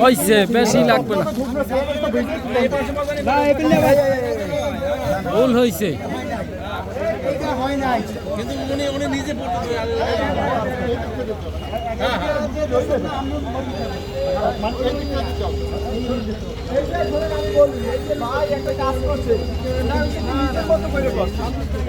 হয়েছে বেশি লাগবে না। ভুল হয়েছে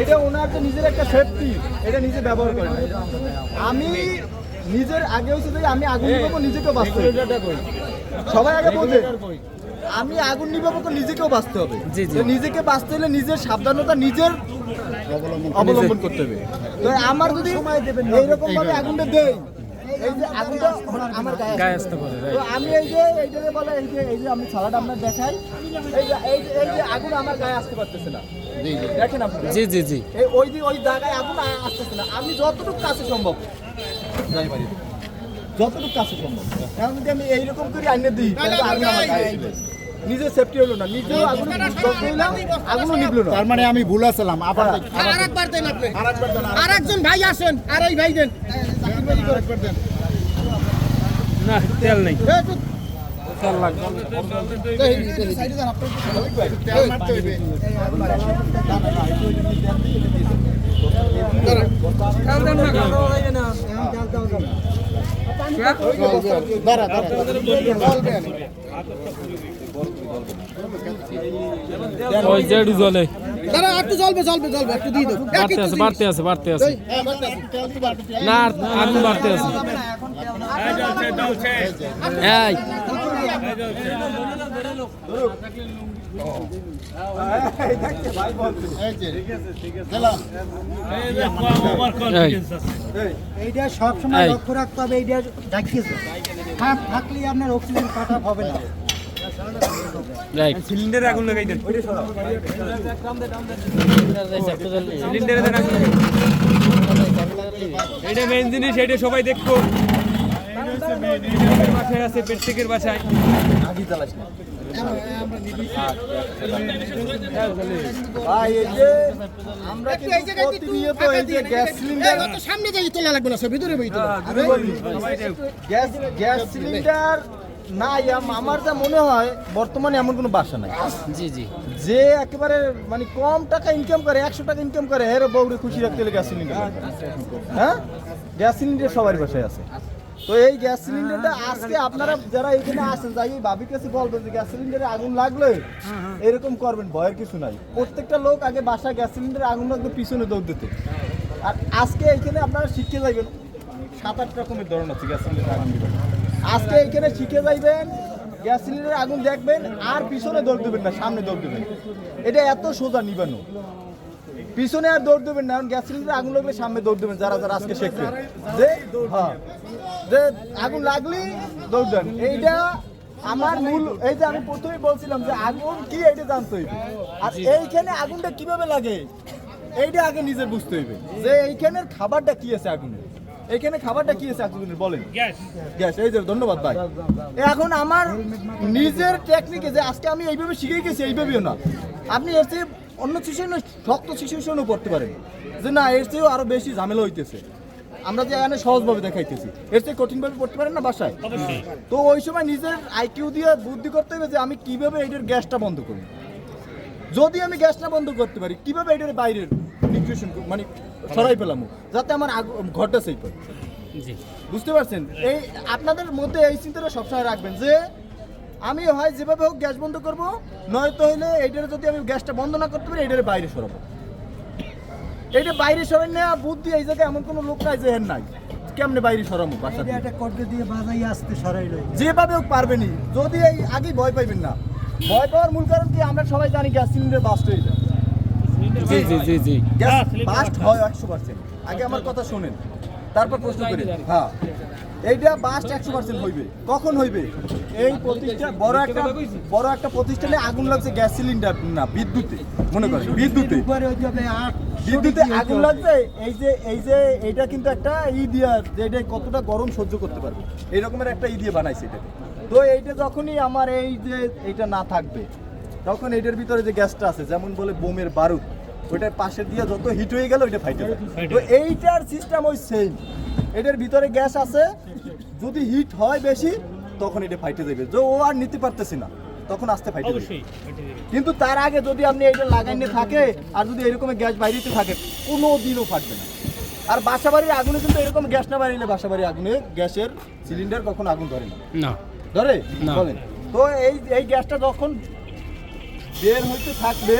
এটা ওনার যে নিজের একটা সেফটি এটা নিজে ব্যবহার করে আমি নিজের আগে হচ্ছে আমি আগুন নিবাবো নিজেকেও বাঁচতে সবাই আগে বোঝে আমি আগুন নিবাবো তো নিজেকেও বাঁচতে হবে। নিজেকে বাঁচতে হলে নিজের সাবধানতা নিজের অবলম্বন করতে হবে। আমার যদি এইরকম ভাবে আগুনটা দেই এই যে আগুনটা আমার গায়ে আসতে পারে। তো আমি এই যে এইটাকে বলে এই যে এই যে আমি সালাড আপনার দেখাই এই যে এই যে- আগুন আমার গায়ে আসতে পারতেছে না। দেখেন আপনি জি জি জি। এই ওই যে ওই জায়গায় আগুন আসতেছে না। আমি যতটুকু কাছে সম্ভব যাই পারি যতটুকু কাছে সম্ভব। এখন যদি আমি এইরকম করে আইনে দিই তাহলে আগুন আমার গায়ে নিজের সেফটি হলো না নিজেও আগুন আগুনও নিবলো না। তার মানে আমি ভুল আছিলাম আবার আরেকবার দেন আপনি আরেকজন ভাই আসেন আর এই ভাই দেন। না তেল নেই। তেল লাগবে। তেল মারতে হইবে দাঁড়া দাঁড়া। ওই জেডু জলে। দাঁড়া একটু জ্বলবে জ্বলবে জ্বলবে একটু দিয়ে দেবো। বাড়তে আছে বাড়তে আছে বাড়তে আছে। না আগুন বাড়তে আছে। এই এই। এইটা সবসময় লক্ষ্য রাখতে হবে এইটা থাকলে আপনার অক্সিজেন কাটা হবে না। রাইট সিলিন্ডারে আগুন লাগাই দেন। সিলিন্ডারে দেন আগুন এটা মেইন জিনিস এটা সবাই দেখব বাসায় আছে পেট্রিকের বাসায়। আমরা প্রতিনিয়ত এই যে গ্যাস সিলিন্ডার। সামনে যাই তোলা লাগবে না ভিতরে বই আমি বলি, গ্যাস গ্যাস সিলিন্ডার নাই আম- আমার যা মনে হয় বর্তমানে এমন কোনো বাসা নাই। জি জি। যে একেবারে মানে কম টাকা ইনকাম করে একশো টাকা ইনকাম করে এর বউরে খুশি রাখতে হলে গ্যাস সিলিন্ডার হ্যাঁ? গ্যাস সিলিন্ডার সবার বাসায় আছে। তো এই গ্যাস সিলিন্ডারটা আজকে আপনারা যারা এখানে আসেন যাই ভাবির কাছে বলবেন যে গ্যাস সিলিন্ডারে আগুন লাগলে এরকম করবেন ভয়ের কিছু নাই। প্রত্যেকটা লোক আগে বাসা গ্যাস সিলিন্ডারে আগুন লাগলে পিছনে দৌড় দিত। আর আজকে এইখানে আপনারা শিখে যাইবেন সাত আট রকমের ধরন আছে গ্যাস সিলিন্ডার আগুন আজকে এইখানে শিখে যাইবেন, গ্যাস সিলিন্ডারে আগুন দেখবেন, আর পিছনে দৌড় দেবেন না, সামনে দৌড় দেবেন। এটা এত সোজা নিবানো। পিছনে আর দৌড় দেবেন না, গ্যাস সিলিন্ডারে আগুন লাগলে সামনে দৌড় দেবেন, যারা যারা আজকে শিখবেন যে হ্যাঁ যে আগুন লাগলেই দৌড় দেন। এইটা আমার মূল, এই যে আমি প্রথমেই বলছিলাম যে আগুন কি এটা জানতে হইবে। আর এইখানে আগুনটা কীভাবে লাগে, এইটা আগে নিজে বুঝতে হইবে যে এইখানের খাবারটা কি আছে আগুনের এইখানে খাবারটা কি আছে আগুনের বলেন। গ্যাস এই যে ধন্যবাদ ভাই। এখন আমার নিজের টেকনিকে যে আজকে আমি এইভাবে শিখে গেছি এইভাবেও না। আপনি এর চেয়ে অন্য সিচুয়েশন শক্ত সিচুয়েশনও পড়তে পারেন। যে না এর চেয়েও আরও বেশি ঝামেলা হইতেছে। আমরা যে এখানে সহজভাবে দেখাইতেছি। এর চেয়ে কঠিনভাবে পড়তে পারেন না বাসায়? তো ওই সময় নিজের আইকিউ দিয়ে বুদ্ধি করতে হবে যে আমি কীভাবে এটার গ্যাসটা বন্ধ করি। যদি আমি গ্যাসটা বন্ধ করতে পারি কীভাবে এটার বাইরের নিউট্রিশন মানে সরাই পেলাম? যাতে আমার আগ- ঘরটা হয়। জি। বুঝতে পারছেন? এই আপনাদের মধ্যে এই চিন্তাটা সবসময় রাখবেন যে আমি হয় যেভাবে হোক গ্যাস বন্ধ করব নয়তো হইলে এইটার যদি আমি গ্যাসটা বন্ধ না করতে পারি এটার বাইরে সরাবো। এইটা বাইরে সরাই নেওয়া বুদ্ধি এই জায়গায় এমন কোনো লোক নাই যে হেন নাই। কেমনে বাইরে সরাবো বাসা এটা দিয়ে? বাজাই আসতে সরাইল। যেভাবে হোক পারবেনি যদি এই আগে ভয় পাইবেন না। ভয় পাওয়ার মূল কারণ কি? আমরা সবাই জানি গ্যাস সিলিন্ডার বাস্ট হয়ে যায়। জি জি জি জি। গ্যাস বাস্ট হয় একশো পার্সেন্ট। আগে আমার কথা শোনেন। তারপর প্রশ্ন করি। হ্যাঁ। এইটা বাস্ট একশো পার্সেন্ট হইবে। কখন হইবে? এই প্রতিষ্ঠান বড় একটা বড় একটা প্রতিষ্ঠানে আগুন লাগছে গ্যাস সিলিন্ডার না বিদ্যুতে। মনে করেন বিদ্যুতে। বিদ্যুতে আগুন লাগছে এই যে এই যে এইটা কিন্তু একটা ই দিয়া যে এটা কতটা গরম সহ্য করতে পারবে। এই রকমের একটা ই দিয়ে বানাইছে এটাকে। তো এইটা যখনই আমার এই যে এইটা না থাকবে তখন এইটার ভিতরে যে গ্যাসটা আছে যেমন বলে বোমের বারুদ ওইটার পাশে দিয়ে যত হিট হয়ে গেল ওইটা ফাইটে তো এইটার সিস্টেম ওই সেম এটার ভিতরে গ্যাস আছে যদি হিট হয় বেশি তখন এটা ফাইটে দেবে যে ও আর নিতে পারতেছি না তখন আসতে ফাইটে দেবে কিন্তু তার আগে যদি আপনি এটা লাগাইনে থাকে আর যদি এরকম গ্যাস বাইরেতে থাকে কোনো দিনও ফাটবে না। আর বাসা বাসাবাড়ির আগুনে কিন্তু এরকম গ্যাস না বাড়িলে বাসাবাড়ির আগুনে গ্যাসের সিলিন্ডার কখনো আগুন ধরে না। না। ধরে? বলেন। তো এই এই গ্যাসটা যখন বের হইতে থাকবে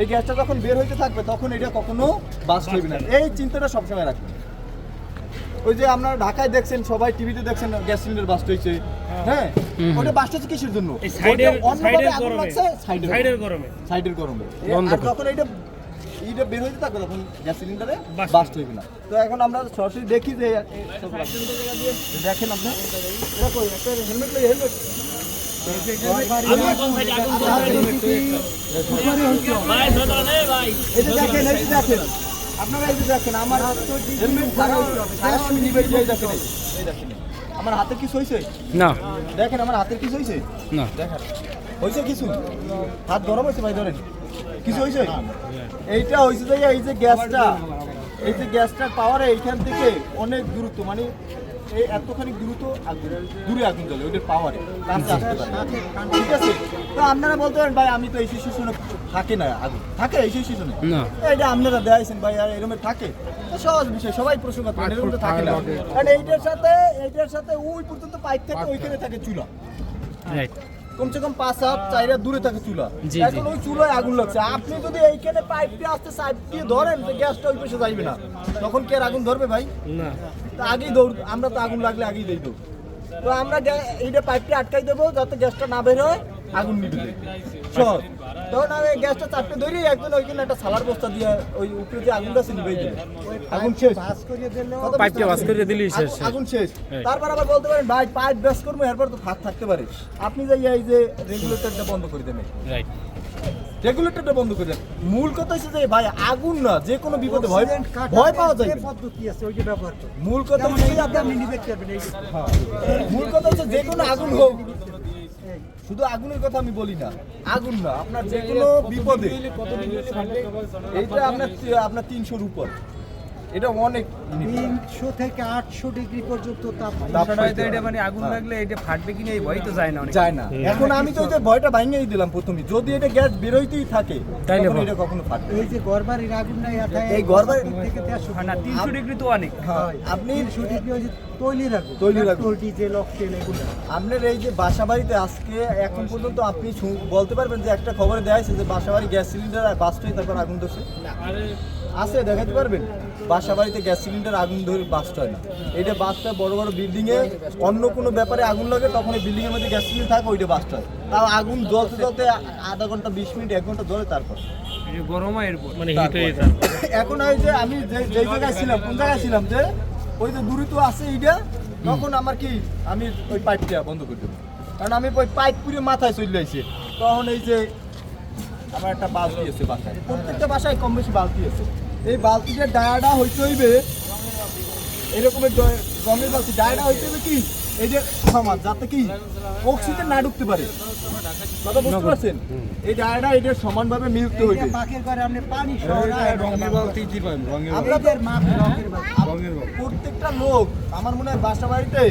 এই গ্যাসটা যখন বের হইতে থাকবে তখন এটা কখনো বাস্ট হইবে না। এই চিন্তাটা সবসময় রাখবেন। ওই যে আপনারা ঢাকায় দেখছেন সবাই টিভিতে দেখছেন গ্যাস সিলিন্ডার বাস্ট হয়েছে হ্যাঁ। ওটা বাস্ট হচ্ছে কিসের জন্য? সাইডের গরমে। সাইডের সাইডের গরমে। সাইডের গরমে। আর যখন এটা এইটা বের হইতে থাকবে তখন গ্যাস সিলিন্ডারে বাস্ট হইবে। না। তো এখন আমরা সরাসরি দেখি যে দেখেন আপনি। এটা হেলমেট লই হেলমেট এই দেখেন এই যে দেখেন আপনারা এই যে দেখেন আমার হেলমেট ছাড়াও ছাড়াও আমি নিবে এই দেখেন এই দেখেন। আমার হাতে কিছু হইছে? না। দেখেন আমার হাতের কিছু হইছে? না। দেখেন। হয়েছে কিছু? হাত গরম হয়েছে ভাই ধরেন। কিছু হয়েছে? এইটা হয়েছে যে এই যে গ্যাসটা এই যে গ্যাসটার পাওয়ারে এইখান থেকে অনেক দূরত্ব মানে এই এতখানি দূরত্ব দূরে আগুন জ্বলে ওইটার পাওয়ারে কাছে আসতে পারে ঠিক আছে? তো আপনারা বলতে পারেন ভাই আমি তো এই সিচুয়েশনে থাকে না আগুন। থাকে এই সিচুয়েশনে না। এইটা আপনারা দেখাইছেন ভাই আর এরকম থাকে? তো সহজ বিষয় সবাই প্রশ্ন করতে পারেন এরকম তো থাকে না। কারণ এইটার সাথে এইটার সাথে ওই পর্যন্ত পাইপ থাকে ওইখানে থাকে চুলা। রাইট কমসে কম পাঁচ হাত চাইরা দূরে থাকে চুলা। এখন ওই চুলায় আগুন লাগছে। আপনি যদি এইখানে পাইপ দিয়ে আসতে সাইড দিয়ে ধরেন তো গ্যাসটা ওই পাশে যাইবে না। তখন কি আর আগুন ধরবে ভাই? না। তা আগেই দৌড় আমরা তো আগুন লাগলে আগেই দেই দৌড় তো আমরা এইটা পাইপটা আটকাই দেবো যাতে গ্যাসটা না বের হয় আগুন নিবে সব তখন আমি গ্যাসটা চারটে ধরি একজন ওইখানে একটা সালার বস্তা দিয়ে ওই উপরে যে আগুনটা দিবে আগুন শেষ। পাইপটা বাস করে দিলেই শেষ, আগুন- শেষ। এই। তারপর আবার বলতে পারেন ভাই পাইপ ব্যাস করব এরপর তো ফাঁক থাকতে পারে। আপনি যে এই যে রেগুলেটরটা বন্ধ করে দেবেন রাইট রেগুলেটরটা বন্ধ করে দেন। মূল কথা হচ্ছে যে ভাই আগুন না যে কোনো বিপদে ভয় ভয় পাওয়া যায় যে পদ্ধতি আছে ওইটা ব্যবহার মূল কথা হচ্ছে আপনি নিবে করবেন এই মূল কথা হচ্ছে যে কোনো আগুন হোক শুধু আগুনের কথা আমি বলি না আগুন না আপনার যে কোনো বিপদে। এইটা আপনার আপনার তিনশোর উপর। এটা অনেক তিনশো থেকে আটশো ডিগ্রি পর্যন্ত তাপ তাপ বিষয়টা হয়তো পাইতে এটা মানে আগুন হ্যাঁ। লাগলে এটা ফাটবে কিনা এই ভয় তো যায় না যায় না। এখন আমি তো ওই যে ভয়টা ভাঙিয়েই দিলাম প্রথমে। যদি এটা গ্যাস বেরোইতেই থাকে তখন বল। এটা কখনো ফাটবে না। এই যে গড়বাড়ির আগুন নাই এই ঘরবাড়ির- থেকে দেড়শো না তিনশো ডিগ্রি তো অনেক। হ্যাঁ, আপনি তিনশো ডিগ্রি হচ্ছে তৈলির আগুন তৈলির আগুন। ডিজেল অক্টেন এগুলো। আপনার এই যে বাসা বাড়িতে আজকে এখন পর্যন্ত আপনি বলতে পারবেন যে একটা খবরে দেওয়া হয়েছে যে বাসা বাড়ি গ্যাস সিলিন্ডার বাস্ট হয়ে তারপর আগুন ধরছে। আছে দেখাতে পারবেন? বাসা বাড়িতে গ্যাস সিলিন্ডার আগুন ধরে বাস্ট হয় না। এটা বাস্ট হয় বড় বড় বিল্ডিং এ অন্য কোনো ব্যাপারে আগুন লাগে তখন এই বিল্ডিং এর মধ্যে গ্যাস সিলিন্ডার থাকে ওইটা বাস্ট হয়। তাও আগুন জ্বলতে জ্বলতে আধা ঘণ্টা বিশ মিনিট এক ঘণ্টা ধরে তারপর। গরম মানে এখন ওই যে আমি যে জায়গায় ছিলাম কোন জায়গায় ছিলাম যে ওই যে দূরে তো আছে এইটা তখন আমার কি আমি ওই পাইপটা বন্ধ করে দেবো কারণ আমি ওই পাইপ পুরে মাথায় চলে আসছে তখন এই যে আমার একটা বালতি আছে বাসায়। প্রত্যেকটা বাসায় কম বেশি বালতি আছে। এই বালতিটা ডায়াটা হইতে হইবে এরকমের রঙের বালতি ডায়াটা হইতে হইবে কি? এই যে সমাজ যাতে কি অক্সিজেন না ঢুকতে পারে। কথা বুঝতে পারছেন? এই ডায়াটা এটা সমানভাবে মিলতে হইবে। পাখির ঘরে আপনি পানি রঙের রঙের বালতি। প্রত্যেকটা লোক আমার মনে হয় বাসা বাড়িতে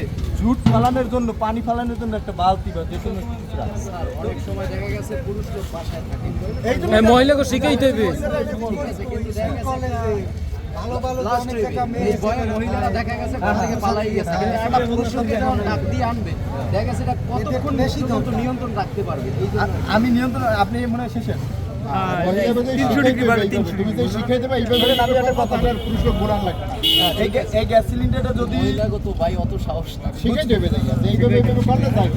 ঝুট ফালানোর জন্য পানি ফালানোর জন্য একটা বালতি বা যে কোনো মহিলাকে ভালো ভালো অনেক week। মেয়ে মহিলারা দেখা গেছে ঘর থেকে পালাই গেছে কিন্তু একটা পুরুষ ডাক দিয়ে আনবে। দেখা গেছে এটা কতক্ষণ বেশি নিয়ন্ত্রণ রাখতে পারবে? আমি নিয়ন্ত্রণ আপনি মনে হয় শেষের। তিনশো ডিগ্রি বাড়বে তিনশো তুমি যে দেবে এইভাবে কথা আপনার বোরান লাগবে। এই গ্যাস সিলিন্ডারটা যদি মহিলাগত ভাই অত সাহস না। শিখাই দেবে এইভাবে এইভাবে করলে যাবে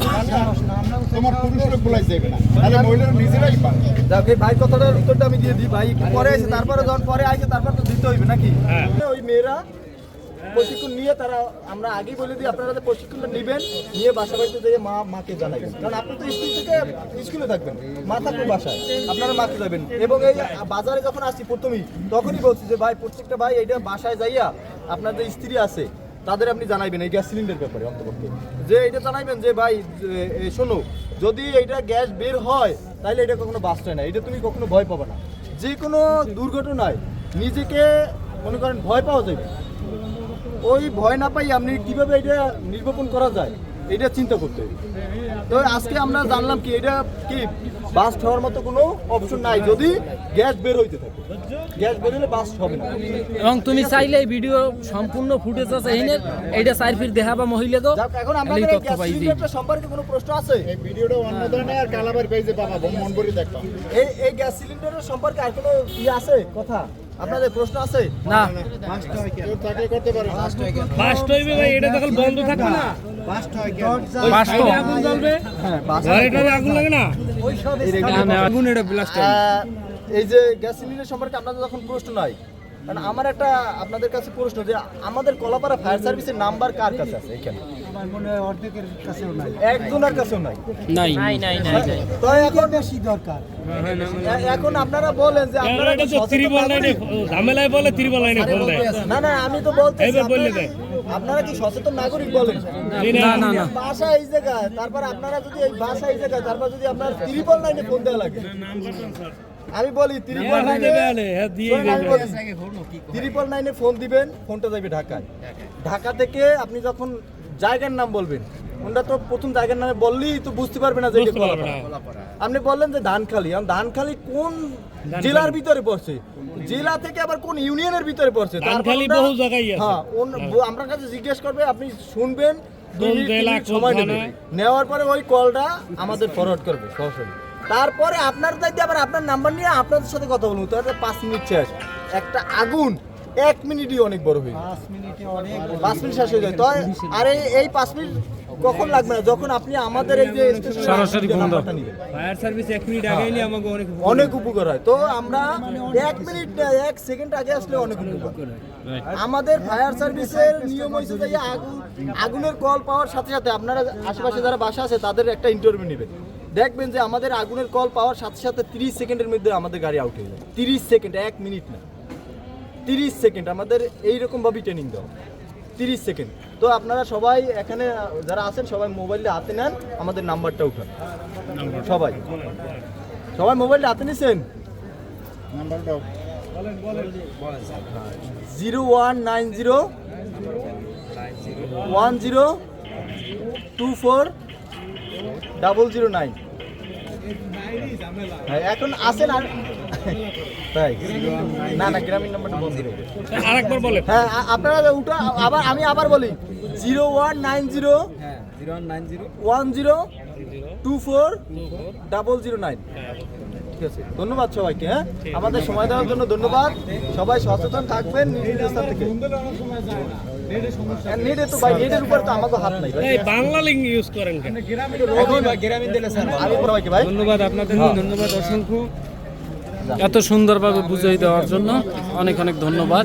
তোমার পুরুষ বলাই যাবে না। তাহলে মহিলারা নিজেরাই পারে যাক ভাই কথাটার উত্তরটা আমি দিয়ে দিই। ভাই পরে আসে তারপরে যখন পরে আসে তারপর তো দিতে হইবে নাকি? ওই মেয়েরা প্রশিক্ষণ নিয়ে তারা, আমরা আগেই বলে দিই, আপনারা প্রশিক্ষণটা নেবেন, নিয়ে বাসা বাড়িতে যেয়ে মা, মাকে জানাবেন। কারণ আপনি তো স্কুল থেকে স্কুলে থাকবেন, মা থাকবে বাসায়, আপনারা মাকে যাবেন। এবং এই বাজারে যখন আসি প্রথমেই, তখনই বলছি যে, ভাই, প্রত্যেকটা ভাই এইটা বাসায় যাইয়া আপনার যে স্ত্রী আছে, তাদের আপনি জানাইবেন এই গ্যাস সিলিন্ডার ব্যাপারে অন্তপক্ষে যে এটা জানাইবেন যে, ভাই শোনো, যদি এইটা গ্যাস বের হয় তাহলে এটা কখনো হয় না এটা তুমি কখনো ভয় পাবে না। যে কোনো দুর্ঘটনায় নিজেকে, মনে করেন, ভয় পাওয়া যাবে ওই ভয় না পাই আপনি কীভাবে এটা নির্বাপন করা যায় এটা চিন্তা করতে। তো আজকে আমরা জানলাম কি এটা কি বাস্ট হওয়ার মতো কোনো অপশন নাই যদি গ্যাস বের হইতে থাকে। গ্যাস বের হলে বাস্ট হবে না। এবং তুমি চাইলে এই ভিডিও সম্পূর্ণ ফুটেজ আছে এইনে এইটা চার ফির দেখাবা মহিলাকেও যাক, এখন খালি আপনাদের এই তথ্য গ্যাস সিলিন্ডারটা সম্পর্কে কোনো প্রশ্ন আছে? এই ভিডিওটা অন্য ধরনের আর কালাবার পেজে পাবা মন করে দেখবা। এই এই গ্যাস সিলিন্ডারের সম্পর্কে আর কোনো ইয়ে আছে কথা? আপনাদের প্রশ্ন আছে? না। থাকলে করতে হইবে ভাই এটা তখন বন্ধ থাকবে না। বাস্ট আগুন জ্বলবে আগুন লাগে না? আগুন এটা ব্লাস্ট এই যে গ্যাস সিলিন্ডার সম্পর্কে আপনাদের যখন প্রশ্ন নাই কারণ আমার একটা আপনাদের কাছে প্রশ্ন যে আমাদের কলাপাড়া ফায়ার সার্ভিসের নাম্বার কার কাছে আছে এখানে? আমার মনে হয় অর্ধেকের কাছেও নাই। একজনের কাছেও নাই। নাই। নাই নাই তো এখন বেশি দরকার। এখন আপনারা বলেন যে আপনারা কি সচেতন নাগরিক? ঝামেলায় বলে ত্রিবল লাইনে ফোন দেয়। না না আমি তো বলতে এইবার বললে দেয়। আপনারা কি সচেতন নাগরিক বলেন? না না না বাসা এই জায়গায় তারপর আপনারা যদি এই জায়গায় তারপর যদি আপনার ত্রিপল লাইনে ফোন দেওয়া লাগে। আমি বলি ত্রিপল লাইনে হ্যাঁ দিয়ে শোনেন, আমি বলি, ত্রিপল নাইনে ফোন দিবেন ফোনটা যাবে ঢাকায়। ঢাকা থেকে আপনি যখন জায়গার নাম বলবেন? ওটা তো প্রথম জায়গার নামে বললেই তো বুঝতে পারবে না যে এটা কলাপাড়া। আপনি বললেন যে ধানখালি। এখন ধানখালি কোন জেলার ভিতরে পড়ছে? জেলা থেকে আবার কোন ইউনিয়নের ভিতরে পড়ছে? তারপর ধানখালি বহু জায়গায় আছে। হ্যাঁ ওন- ব- কাছে জিজ্ঞেস করবে আপনি শুনবেন সময় নেবে নেওয়ার পরে ওই কলটা আমাদের ফরওয়ার্ড করবে সরাসরি তারপরে আপনার দায়িত্বে আবার আপনার নাম্বার নিয়ে আপনাদের সাথে কথা বলব। তাহলে পাঁচ মিনিট শেষ। একটা আগুন। এক মিনিটই অনেক বড় হয়ে যায়। পাঁচ মিনিটে অনেক পাঁচ মিনিট শেষ হয়ে যায়। তো আর এই পাঁচ মিনিট কখন লাগবে না? যখন আপনি আমাদের এই যে সরাসরি ফোন দাও। ফায়ার সার্ভিস এক মিনিট আগে নিয়ে আমাকে অনেক অনেক উপকার হয়। তো আমরা এক মিনিট না, এক সেকেন্ড আগে আসলে অনেক উপকার আমাদের ফায়ার সার্ভিসের নিয়ম হয়েছে যে আগুন আগুনের কল পাওয়ার সাথে সাথে আপনারা আশেপাশে যারা বাসা আছে তাদের একটা ইন্টারভিউ নেবেন দেখবেন যে আমাদের আগুনের কল পাওয়ার সাথে সাথে তিরিশ সেকেন্ডের মধ্যে আমাদের গাড়ি আউট হয়ে যায়। তিরিশ সেকেন্ড এক মিনিট না। তিরিশ সেকেন্ড আমাদের এইরকমভাবেই ট্রেনিং দেওয়া তিরিশ সেকেন্ড। তো আপনারা সবাই এখানে যারা আছেন সবাই মোবাইলটা হাতে নেন আমাদের নাম্বারটা উঠান। সবাই। সবাই মোবাইলটা হাতে নিছেন? Number zero one nine zero one zero two four double zero nine. এখন আসেন আর তাই? না না গ্রামীণ নাম্বারটা বন্ধ করে আরেকবার বলে হ্যাঁ আপনারা উঠা আবার আমি আবার বলি zero one nine zero one zero. Two four double zero nine. ঠিক আছে ধন্যবাদ সবাইকে হ্যাঁ? আমাদের সময় দেওয়ার জন্য ধন্যবাদ। সবাই সচেতন থাকবেন স্থান থেকে। হ্যাঁ, নেটে তো ভাই নেটের উপর তো আমাকে হাত নাই ভাই। বাংলা লিঙ্ক ইউজ করেন কেন? আমি ভাই? ধন্যবাদ আপনাদের ধন্যবাদ অসংখ্য। এত সুন্দরভাবে বুঝিয়ে দেওয়ার জন্য অনেক অনেক ধন্যবাদ।